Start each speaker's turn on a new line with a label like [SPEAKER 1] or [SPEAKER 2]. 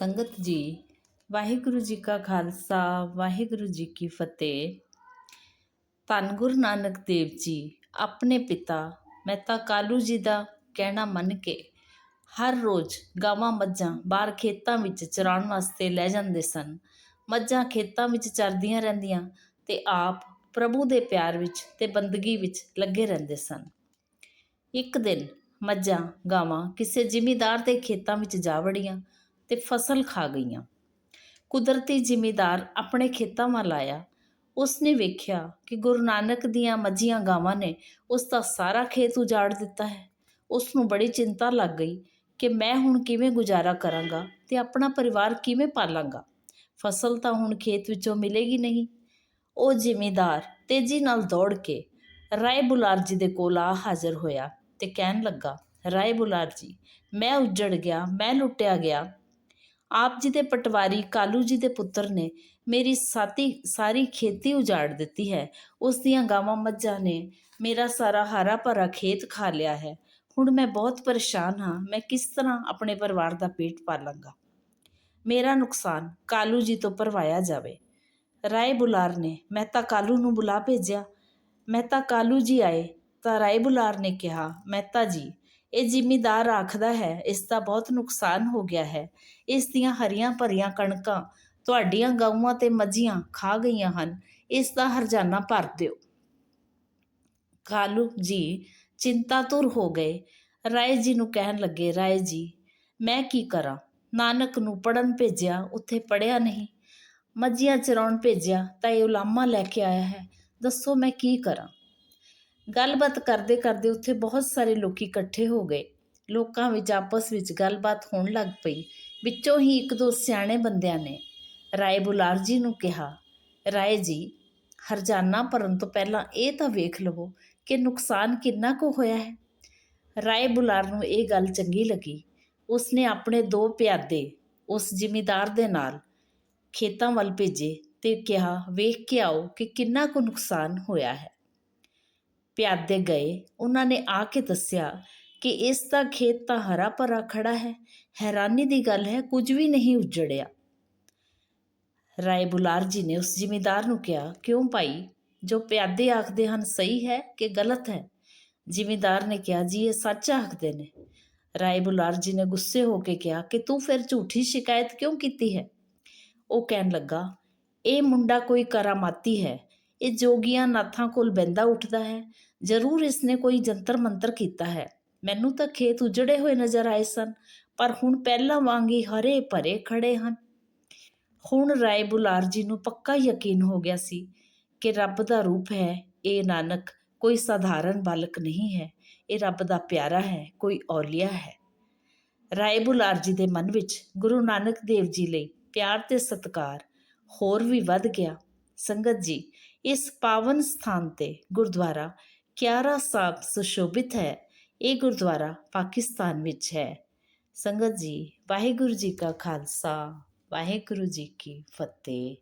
[SPEAKER 1] ਸੰਗਤ ਜੀ, ਵਾਹਿਗੁਰੂ ਜੀ ਕਾ ਖਾਲਸਾ, ਵਾਹਿਗੁਰੂ ਜੀ ਕੀ ਫਤਿਹ। ਧੰਨ ਗੁਰੂ ਨਾਨਕ ਦੇਵ ਜੀ, ਆਪਣੇ ਪਿਤਾ ਮਹਿਤਾ ਕਾਲੂ ਜੀ ਦਾ ਕਹਿਣਾ ਮੰਨ ਕੇ ਹਰ ਰੋਜ਼ ਗਾਵਾਂ ਮੱਝਾਂ ਬਾਹਰ ਖੇਤਾਂ ਵਿੱਚ ਚਰਾਉਣ ਵਾਸਤੇ ਲੈ ਜਾਂਦੇ ਸਨ। ਮੱਝਾਂ ਖੇਤਾਂ ਵਿੱਚ ਚਰਦੀਆਂ ਰਹਿੰਦੀਆਂ ਤੇ ਆਪ ਪ੍ਰਭੂ ਦੇ ਪਿਆਰ ਵਿੱਚ ਤੇ ਬੰਦਗੀ ਵਿੱਚ ਲੱਗੇ ਰਹਿੰਦੇ ਸਨ। ਇੱਕ ਦਿਨ ਮੱਝਾਂ, ਗਾਵਾਂ ਕਿਸੇ ਜ਼ਿਮੀਦਾਰ ਦੇ ਖੇਤਾਂ ਵਿੱਚ ਜਾ ਵੜੀਆਂ। ਤੇ ਫਸਲ ਖਾ ਗਈਆਂ। ਕੁਦਰਤੀ ਜ਼ਿਮੀਦਾਰ ਆਪਣੇ ਖੇਤਾਂ ਵੱਲ ਆਇਆ। ਉਸਨੇ ਵੇਖਿਆ ਕਿ ਗੁਰੂ ਨਾਨਕ ਦੀਆਂ ਮੱਝੀਆਂ ਗਾਵਾਂ ਨੇ ਉਸ ਦਾ ਸਾਰਾ ਖੇਤ ਉਜਾੜ ਦਿੱਤਾ ਹੈ। ਉਸ ਨੂੰ ਬੜੀ ਚਿੰਤਾ ਲੱਗ ਗਈ ਕਿ ਮੈਂ ਹੁਣ ਕਿਵੇਂ ਗੁਜ਼ਾਰਾ ਕਰਾਂਗਾ ਤੇ ਆਪਣਾ ਪਰਿਵਾਰ ਕਿਵੇਂ ਪਾਲਾਂਗਾ। ਫਸਲ ਤਾਂ ਹੁਣ ਖੇਤ ਵਿੱਚੋਂ ਮਿਲੇਗੀ ਨਹੀਂ। ਉਹ ਜ਼ਿਮੀਦਾਰ ਤੇਜ਼ੀ ਨਾਲ ਦੌੜ ਕੇ ਰਾਏ ਬੁਲਾਰ ਜੀ ਦੇ ਕੋਲ ਆ ਹਾਜ਼ਰ ਹੋਇਆ ਤੇ ਕਹਿਣ ਲੱਗਾ, ਰਾਏ ਬੁਲਾਰ ਜੀ, ਮੈਂ ਉੱਜੜ ਗਿਆ, ਮੈਂ ਲੁੱਟਿਆ ਗਿਆ ਆਪ ਜੀ ਦੇ ਪਟਵਾਰੀ ਕਾਲੂ ਜੀ ਦੇ ਪੁੱਤਰ ਨੇ ਮੇਰੀ ਸਾਤੀ, ਸਾਰੀ ਖੇਤੀ ਉਜਾੜ ਦਿੱਤੀ ਹੈ। ਉਸ ਦੀਆਂ ਗਾਵਾਂ ਮੱਝਾਂ ਨੇ ਮੇਰਾ ਸਾਰਾ ਹਰਾ ਭਰਾ ਖੇਤ ਖਾ ਲਿਆ ਹੈ। ਹੁਣ ਮੈਂ ਬਹੁਤ ਪਰੇਸ਼ਾਨ ਹਾਂ, ਮੈਂ ਕਿਸ ਤਰ੍ਹਾਂ ਆਪਣੇ ਪਰਿਵਾਰ ਦਾ ਪੇਟ ਪਾਲਾਂਗਾ? ਮੇਰਾ ਨੁਕਸਾਨ ਕਾਲੂ ਜੀ ਤੋਂ ਭਰਵਾਇਆ ਜਾਵੇ। ਰਾਏ ਬੁਲਾਰ ਨੇ ਮਹਿਤਾ ਕਾਲੂ ਨੂੰ ਬੁਲਾ ਭੇਜਿਆ। ਮੈਂ ਤਾਂ ਕਾਲੂ ਜੀ ਆਏ ਤਾਂ ਰਾਏ ਬੁਲਾਰ ਨੇ ਕਿਹਾ ਮਹਿਤਾ ਜੀ ਇਹ ਜ਼ਿਮੀਦਾਰ ਆਖਦਾ ਹੈ, ਇਸ ਦਾ ਬਹੁਤ ਨੁਕਸਾਨ ਹੋ ਗਿਆ ਹੈ। ਇਸ ਦੀਆਂ ਹਰੀਆਂ ਭਰੀਆਂ ਕਣਕਾਂ ਤੁਹਾਡੀਆਂ ਗਊਆਂ ਤੇ ਮੱਝੀਆਂ ਖਾ ਗਈਆਂ ਹਨ, ਇਸ ਦਾ ਹਰਜਾਨਾ ਭਰ ਦਿਓ। ਕਾਲੂ ਜੀ ਚਿੰਤਾਤੁਰ ਹੋ ਗਏ। ਰਾਏ ਜੀ ਨੂੰ ਕਹਿਣ ਲੱਗੇ, ਰਾਏ ਜੀ, ਮੈਂ ਕੀ ਕਰਾਂ? ਨਾਨਕ ਨੂੰ ਪੜਨ ਭੇਜਿਆ, ਉੱਥੇ ਪੜਿਆ ਨਹੀਂ। ਮੱਝੀਆਂ ਚਰਾਉਣ ਭੇਜਿਆ, ਤਾਂ ਇਹ ਉਲਾਮਾ ਲੈ ਕੇ ਆਇਆ ਹੈ। ਦੱਸੋ ਮੈਂ ਕੀ ਕਰਾਂ? ਗੱਲਬਾਤ ਕਰਦੇ ਕਰਦੇ ਉੱਥੇ ਬਹੁਤ ਸਾਰੇ ਲੋਕੀ ਇਕੱਠੇ ਹੋ ਗਏ। ਲੋਕਾਂ ਵਿੱਚ ਆਪਸ ਵਿੱਚ ਗੱਲਬਾਤ ਹੋਣ ਲੱਗ ਪਈ। ਵਿੱਚੋਂ ਹੀ ਇੱਕ ਦੋ ਸਿਆਣੇ ਬੰਦਿਆਂ ਨੇ ਰਾਏ ਬੁਲਾਰ ਜੀ ਨੂੰ ਕਿਹਾ, ਰਾਏ ਜੀ, ਹਰਜਾਨਾ ਭਰਨ ਤੋਂ ਪਹਿਲਾਂ ਇਹ ਤਾਂ ਵੇਖ ਲਵੋ ਕਿ ਨੁਕਸਾਨ ਕਿੰਨਾ ਕੁ ਹੋਇਆ ਹੈ। ਰਾਏ ਬੁਲਾਰ ਨੂੰ ਇਹ ਗੱਲ ਚੰਗੀ ਲੱਗੀ। ਉਸਨੇ ਆਪਣੇ ਦੋ ਪਿਆਦੇ ਉਸ ਜ਼ਿਮੀਦਾਰ ਦੇ ਨਾਲ ਖੇਤਾਂ ਵੱਲ ਭੇਜੇ ਤੇ ਕਿਹਾ, ਵੇਖ ਕੇ ਆਓ ਕਿ ਕਿੰਨਾ ਕੁ ਨੁਕਸਾਨ ਹੋਇਆ ਹੈ। ਪਿਆਦੇ ਗਏ। ਉਹਨਾਂ ਨੇ ਆ ਕੇ ਦੱਸਿਆ ਕਿ ਇਸ ਦਾ ਖੇਤ ਤਾਂ ਹਰਾ ਭਰਾ ਖੜਾ ਹੈ। ਹੈਰਾਨੀ ਦੀ ਗੱਲ ਹੈ, ਕੁਝ ਵੀ ਨਹੀਂ ਉਜੜਿਆ। ਰਾਏ ਬੁਲਾਰ ਜੀ ਨੇ ਉਸ ਜ਼ਿਮੀਦਾਰ ਨੂੰ ਕਿਹਾ, ਕਿਉਂ ਭਾਈ? ਜੋ ਪਿਆਦੇ ਆਖਦੇ ਹਨ, ਸਹੀ ਹੈ ਕਿ ਗਲਤ ਹੈ? ਜ਼ਿਮੀਦਾਰ ਨੇ ਕਿਹਾ, ਜੀ, ਇਹ ਸੱਚ ਆਖਦੇ ਨੇ। ਰਾਏ ਬੁਲਾਰ ਜੀ ਨੇ ਗੁੱਸੇ ਹੋ ਕੇ ਕਿਹਾ, ਕਿ ਤੂੰ ਫਿਰ ਝੂਠੀ ਸ਼ਿਕਾਇਤ ਕਿਉਂ ਕੀਤੀ ਹੈ? ਉਹ ਕਹਿਣ ਲੱਗਾ, ਇਹ ਮੁੰਡਾ ਕੋਈ ਕਰਾਮਾਤੀ ਹੈ। ਇਹ ਜੋਗੀਆਂ ਨਾਥਾਂ ਕੋਲ ਬੈੰਦਾ ਉੱਠਦਾ ਹੈ। ਜ਼ਰੂਰ ਇਸਨੇ ਕੋਈ ਜੰਤਰ ਮੰਤਰ ਕੀਤਾ ਹੈ। ਮੈਨੂੰ ਤਾਂ ਖੇਤ ਉਜੜੇ ਹੋਏ ਨਜ਼ਰ ਆਏ ਸਨ, ਪਰ ਹੁਣ ਪਹਿਲਾਂ ਵਾਂਗ ਹੀ ਹਰੇ ਭਰੇ ਖੜੇ ਹਨ। ਹੁਣ ਰਾਏ ਬੁਲਾਰ ਜੀ ਨੂੰ ਪੱਕਾ ਯਕੀਨ ਹੋ ਗਿਆ ਸੀ ਕਿ ਰੱਬ ਦਾ ਰੂਪ ਹੈ, ਇਹ ਨਾਨਕ ਕੋਈ ਸਾਧਾਰਨ ਬਾਲਕ ਨਹੀਂ ਹੈ, ਇਹ ਰੱਬ ਦਾ ਪਿਆਰਾ ਹੈ, ਕੋਈ ਔਲੀਆ ਹੈ। ਰਾਏ ਬੁਲਾਰ ਜੀ ਦੇ ਮਨ ਵਿੱਚ ਗੁਰੂ ਨਾਨਕ ਦੇਵ ਜੀ ਲਈ ਪਿਆਰ ਤੇ ਸਤਿਕਾਰ ਹੋਰ ਵੀ ਵੱਧ ਗਿਆ। ਸੰਗਤ ਜੀ ਇਸ ਪਾਵਨ ਸਥਾਨ ਤੇ ਗੁਰਦੁਆਰਾ ਕਿਆਰਾ ਸਾਹਿਬ ਸੁਸ਼ੋਭਿਤ ਹੈ। ਇਹ ਗੁਰਦੁਆਰਾ ਪਾਕਿਸਤਾਨ ਵਿੱਚ ਹੈ। ਸੰਗਤ ਜੀ, ਵਾਹਿਗੁਰੂ ਜੀ ਕਾ ਖਾਲਸਾ, ਵਾਹਿਗੁਰੂ ਜੀ ਕੀ ਫਤਿਹ।